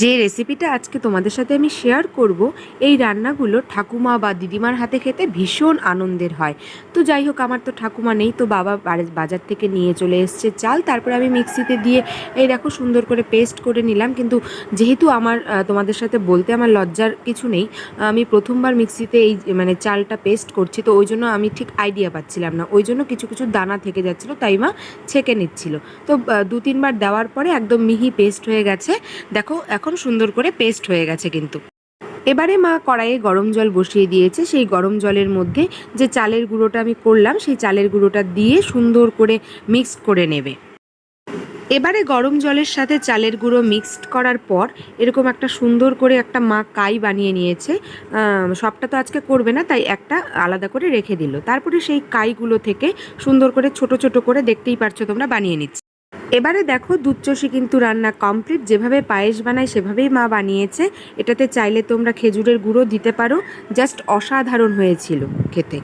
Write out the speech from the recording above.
যে রেসিপিটা আজকে তোমাদের সাথে আমি শেয়ার করব, এই রান্নাগুলো ঠাকুমা বা দিদিমার হাতে খেতে ভীষণ আনন্দের হয়। তো যাই হোক, আমার তো ঠাকুমা নেই, তো বাবা বাজার থেকে নিয়ে চলে এসছে চাল। তারপরে আমি মিক্সিতে দিয়ে এই দেখো সুন্দর করে পেস্ট করে নিলাম। কিন্তু যেহেতু আমার তোমাদের সাথে বলতে আমার লজ্জার কিছু নেই, আমি প্রথমবার মিক্সিতে এই মানে চালটা পেস্ট করছি, তো ওই জন্য আমি ঠিক আইডিয়া পাচ্ছিলাম না। ওই জন্য কিছু কিছু দানা থেকে যাচ্ছিল, তাই মা ছেঁকে নিচ্ছিল। তো দু তিনবার দেওয়ার পরে একদম মিহি পেস্ট হয়ে গেছে। দেখো এখন সুন্দর করে পেস্ট হয়ে গেছে কিন্তু। এবারে মা কড়াইয়ে গরম জল বসিয়ে দিয়েছে, সেই গরম জলের মধ্যে যে চালের গুঁড়োটা আমি করলাম, সেই চালের গুঁড়োটা দিয়ে সুন্দর করে মিক্সড করে নেবে। এবারে গরম জলের সাথে চালের গুঁড়ো মিক্সড করার পর এরকম একটা সুন্দর করে একটা মা কাই বানিয়ে নিয়েছে। সবটা তো আজকে করবে না, তাই একটা আলাদা করে রেখে দিল। তারপরে সেই কাইগুলো থেকে সুন্দর করে ছোট ছোট করে দেখতেই পারছ তোমরা বানিয়ে নিচ্ছে। এবারে দেখো দুধচষি কিন্তু রান্না কমপ্লিট যেভাবে পায়েস বানায় সেভাবেই মা বানিয়েছে। এটাতে চাইলে তোমরা খেজুরের গুঁড়ো দিতে পারো। জাস্ট অসাধারণ হয়েছিল খেতে।